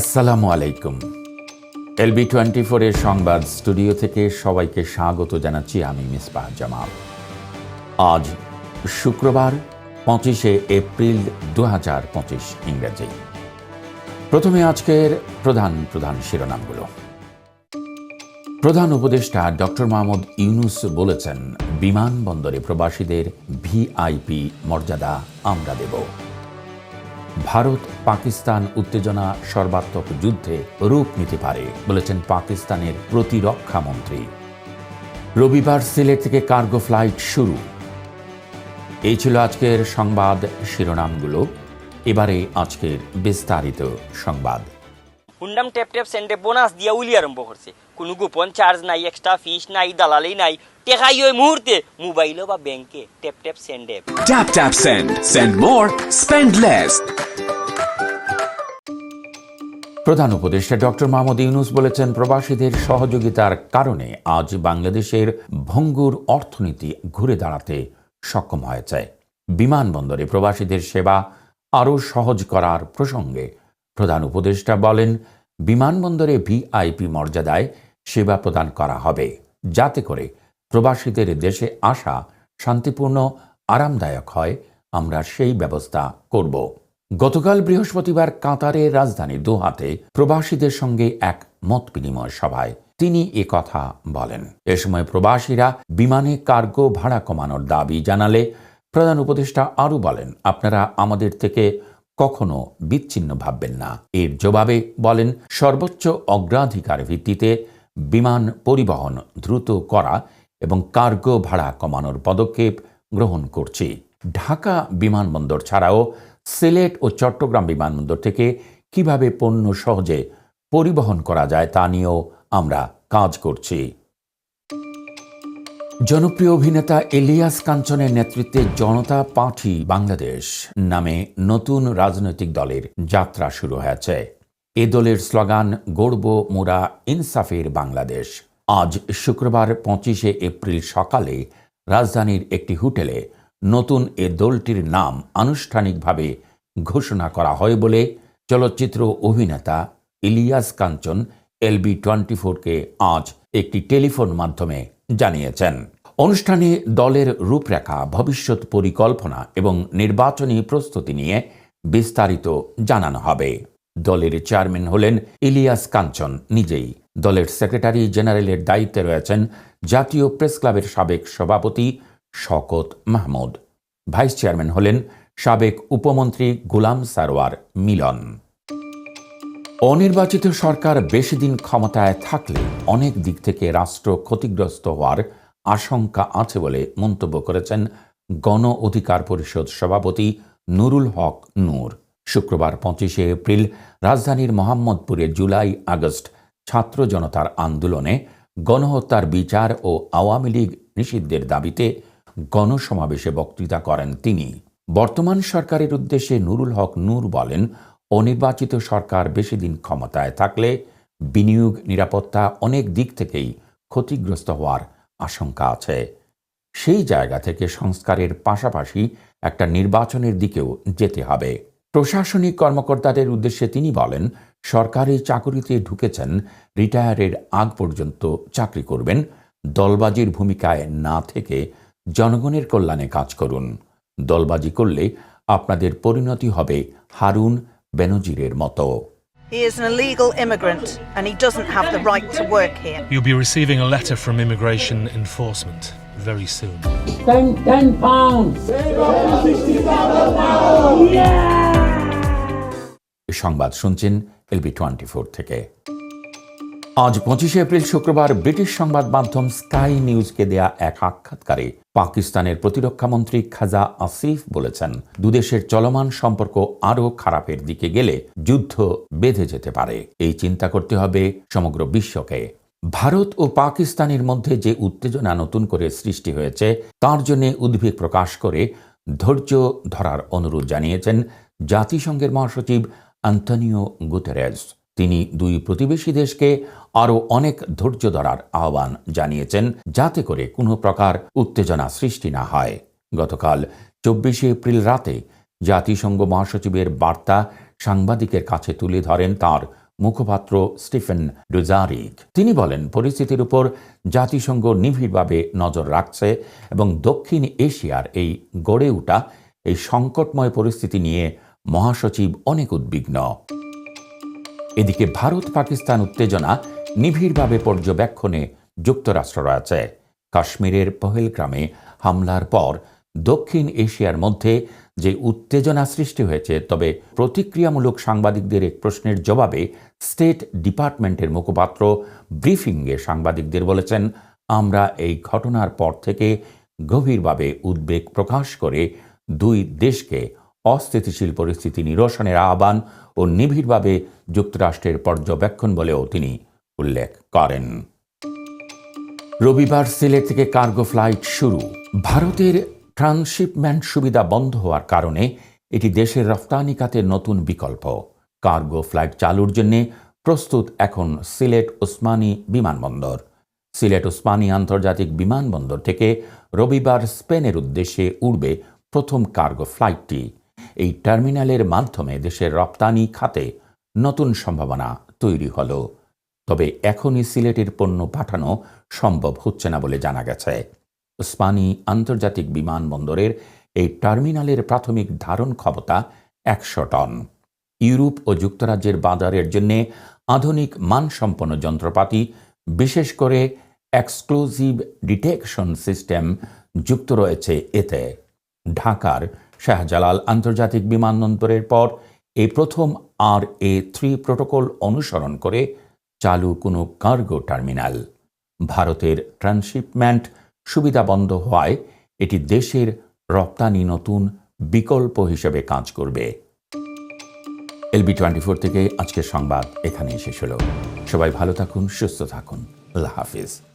আসসালামু আলাইকুম। LB twenty ফোরের সংবাদ স্টুডিও থেকে সবাইকে স্বাগত জানাচ্ছি আমি মিসবাহ জামাল। আজ শুক্রবার, পঁচিশে এপ্রিল দু হাজার পঁচিশ ইংরেজি। প্রথমে আজকের প্রধান প্রধান শিরোনামগুলো। প্রধান উপদেষ্টা ডক্টর মাহমুদ ইউনুস বলেছেন, বিমানবন্দরে প্রবাসীদের ভিআইপি মর্যাদা আমরা দেব। ভারত পাকিস্তান উত্তেজনা সর্বাত্মক যুদ্ধে রূপ নিতে পারে, বলেছেন পাকিস্তানের প্রতিরক্ষা মন্ত্রী। রবিবার সিলেট থেকে কার্গো ফ্লাইট শুরু। এই ছিল আজকের সংবাদ শিরোনামগুলো। এবারে আজকের বিস্তারিত সংবাদ। হুন্ডাম ট্যাপ ট্যাপ সেন্ডে বোনাস দিয়া উলি আরম্ভ করছে। কোনো গোপন চার্জ নাই এক্সট্রা ফিস নাই, দালালি নাই। টেকাই ওই মুহূর্তে মোবাইলও বা ব্যাংকে ট্যাপ ট্যাপ সেন্ডে Tap tap send. Send more, spend less. প্রধান উপদেষ্টা ডক্টর মাহমুদ ইউনুস বলেছেন প্রবাসীদের সহযোগিতার কারণে আজ বাংলাদেশের ভঙ্গুর অর্থনীতি ঘুরে দাঁড়াতে সক্ষম হয়েছে বিমানবন্দরে প্রবাসীদের সেবা আরও সহজ করার প্রসঙ্গে প্রধান উপদেষ্টা বলেন বিমানবন্দরে ভিআইপি মর্যাদায় সেবা প্রদান করা হবে যাতে করে প্রবাসীদের দেশে আসা শান্তিপূর্ণ, আরামদায়ক হয়, আমরা সেই ব্যবস্থা করব। গতকাল বৃহস্পতিবার কাতারের রাজধানী দোহাতে প্রবাসীদের সঙ্গে এক মত বিনিময় সভায় তিনি এ কথা বলেন। এ সময় প্রবাসীরা বিমানে কার্গো ভাড়া কমানোর দাবি জানালে প্রধান উপদেষ্টা আরও বলেন, আপনারা আমাদের থেকে কখনো বিচ্ছিন্ন ভাববেন না। এর জবাবে বলেন, সর্বোচ্চ অগ্রাধিকার ভিত্তিতে বিমান পরিবহন দ্রুত করা এবং কার্গো ভাড়া কমানোর পদক্ষেপ গ্রহণ করছি। ঢাকা বিমানবন্দর ছাড়াও সিলেট ও চট্টগ্রাম বিমানবন্দর থেকে কীভাবে পণ্য সহজে পরিবহন করা যায় তা নিয়েও আমরা কাজ করছি। জনপ্রিয় অভিনেতা এলিয়াস কাঞ্চনের নেতৃত্বে জনতা পার্টি বাংলাদেশ নামে নতুন রাজনৈতিক দলের যাত্রা শুরু হয়েছে। এ দলের স্লোগান, গড়ব মোরা ইনসাফের বাংলাদেশ। আজ শুক্রবার পঁচিশে এপ্রিল সকালে রাজধানীর একটি হোটেলে নতুন এ দলটির নাম আনুষ্ঠানিকভাবে ঘোষণা করা হয় বলে চলচ্চিত্র অভিনেতা ইলিয়াস কাঞ্চন এলবি টোয়েন্টি ফোরকে আজ একটি টেলিফোন মাধ্যমে জানিয়েছেন। অনুষ্ঠানে দলের রূপরেখা, ভবিষ্যৎ পরিকল্পনা এবং নির্বাচনী প্রস্তুতি নিয়ে বিস্তারিত জানানো হবে। দলের চেয়ারম্যান হলেন ইলিয়াস কাঞ্চন নিজেই দলের সেক্রেটারি জেনারেলের দায়িত্বে রয়েছেন জাতীয় প্রেস ক্লাবের সাবেক সভাপতি শকত মাহমুদ। ভাইস চেয়ারম্যান হলেন সাবেক উপমন্ত্রী গোলাম সারওয়ার মিলন। অনির্বাচিত সরকার বেশি দিন ক্ষমতায় থাকলে অনেক দিক থেকে রাষ্ট্র ক্ষতিগ্রস্ত হওয়ার আশঙ্কা আছে বলে মন্তব্য করেছেন গণ অধিকার পরিষদ সভাপতি নুরুল হক নূর। শুক্রবার পঁচিশে এপ্রিল রাজধানীর মোহাম্মদপুরে জুলাই আগস্ট ছাত্র জনতার আন্দোলনে গণহত্যার বিচার ও আওয়ামী লীগ নিষিদ্ধের দাবিতে গণসমাবেশে বক্তৃতা করেন তিনি। বর্তমান সরকারের উদ্দেশ্যে নুরুল হক নূর বলেন, অনির্বাচিত সরকার বেশি দিন ক্ষমতায় থাকলে বিনিয়োগ, নিরাপত্তা অনেক দিক থেকেই ক্ষতিগ্রস্ত হওয়ার আশঙ্কা আছে। সেই জায়গা থেকে সংস্কারের পাশাপাশি একটা নির্বাচনের দিকেও যেতে হবে। প্রশাসনিক কর্মকর্তাদের উদ্দেশ্যে তিনি বলেন সরকারি চাকুরিতে ঢুকেছেন রিটায়ারের আগ পর্যন্ত চাকরি করবেন দলবাজির ভূমিকায় না থেকে জনগণের কল্যাণে কাজ করুন দলবাজি করলে আপনাদের পরিণতি হবে হারুন বেনজিরের মতো He is an illegal immigrant and he doesn't have the right to work here. You'll be receiving a letter from immigration enforcement very soon. ten, 10 pounds. এই সংবাদ শুনছেন এলবি টোয়েন্টি ফোর থেকে। আজ পঁচিশে এপ্রিল শুক্রবার ব্রিটিশ সংবাদ মাধ্যম sky নিউজকে দেয়া এক সাক্ষাৎকারে পাকিস্তানের প্রতিরক্ষা মন্ত্রী খাজা আসিফ বলেছেন, দুদেশের চলমান সম্পর্ক আরও খারাপের দিকে গেলে যুদ্ধ বেঁধে যেতে পারে। এই চিন্তা করতে হবে সমগ্র বিশ্বকে। ভারত ও পাকিস্তানের মধ্যে যে উত্তেজনা নতুন করে সৃষ্টি হয়েছে, তার জন্য উদ্বেগ প্রকাশ করে ধৈর্য ধরার অনুরোধ জানিয়েছেন জাতিসংঘের মহাসচিব আন্তনিও গুতেরেস তিনি দুই প্রতিবেশী দেশকে আরও অনেক ধৈর্য ধরার আহ্বান জানিয়েছেন, যাতে করে কোনো প্রকার উত্তেজনা সৃষ্টি না হয়। গতকাল চব্বিশে এপ্রিল রাতে জাতিসংঘ মহাসচিবের বার্তা সাংবাদিকের কাছে তুলে ধরেন তার মুখপাত্র স্টিফেন ডুজারিক। তিনি বলেন, পরিস্থিতির উপর জাতিসংঘ নিবিড়ভাবে নজর রাখছে এবং দক্ষিণ এশিয়ার এই গড়ে ওঠা এই সংকটময় পরিস্থিতি নিয়ে মহাসচিব অনেক উদ্বিগ্ন। এদিকে ভারত পাকিস্তান উত্তেজনা নিবিড়ভাবে পর্যবেক্ষণে যুক্তরাষ্ট্র রয়েছে। কাশ্মীরের পহেলগ্রামে হামলার পর দক্ষিণ এশিয়ার মধ্যে যে উত্তেজনা সৃষ্টি হয়েছে, তবে প্রতিক্রিয়ামূলক সাংবাদিকদের এক প্রশ্নের জবাবে স্টেট ডিপার্টমেন্টের মুখপাত্র ব্রিফিংয়ে সাংবাদিকদের বলেছেন, আমরা এই ঘটনার পর থেকে গভীরভাবে উদ্বেগ প্রকাশ করে দুই দেশকে অস্থিতিশীল পরিস্থিতি নিরসনের আহ্বান ও নিবিড়ভাবে যুক্তরাষ্ট্রের পর্যবেক্ষণ বলেও তিনি উল্লেখ করেন। রবিবার সিলেট থেকে কার্গো ফ্লাইট শুরু। ভারতের ট্রান্সশিপমেন্ট সুবিধা বন্ধ হওয়ার কারণে এটি দেশের রফতানি খাতে নতুন বিকল্প। কার্গো ফ্লাইট চালুর জন্য প্রস্তুত এখন সিলেট ওসমানী বিমানবন্দর। সিলেট ওসমানী আন্তর্জাতিক বিমানবন্দর থেকে রবিবার স্পেনের উদ্দেশ্যে উড়বে প্রথম কার্গো ফ্লাইটটি। এই টার্মিনালের মাধ্যমে দেশের রপ্তানি খাতে নতুন সম্ভাবনা তৈরি হল। তবে এখনই সিলেটের পণ্য পাঠানো সম্ভব হচ্ছে না বলে জানা গেছে। ওসমানী আন্তর্জাতিক বিমানবন্দরের এই টার্মিনালের প্রাথমিক ধারণ ক্ষমতা একশো টন। ইউরোপ ও যুক্তরাজ্যের বাজারের জন্য আধুনিক মানসম্পন্ন যন্ত্রপাতি, বিশেষ করে এক্সক্লুসিভ ডিটেকশন সিস্টেম যুক্ত রয়েছে এতে। ঢাকার শাহজালাল আন্তর্জাতিক বিমানবন্দরের পর এই প্রথম আর এ থ্রি প্রোটোকল অনুসরণ করে চালু কোনো কার্গো টার্মিনাল। ভারতের ট্রান্সশিপমেন্ট সুবিধা বন্ধ হওয়ায় এটি দেশের রপ্তানি নতুন বিকল্প হিসেবে কাজ করবে। এলবি টোয়েন্টি ফোর থেকে আজকের সংবাদ এখানেই শেষ হলো। সবাই ভালো থাকুন, সুস্থ থাকুন। আল্লাহ হাফিজ।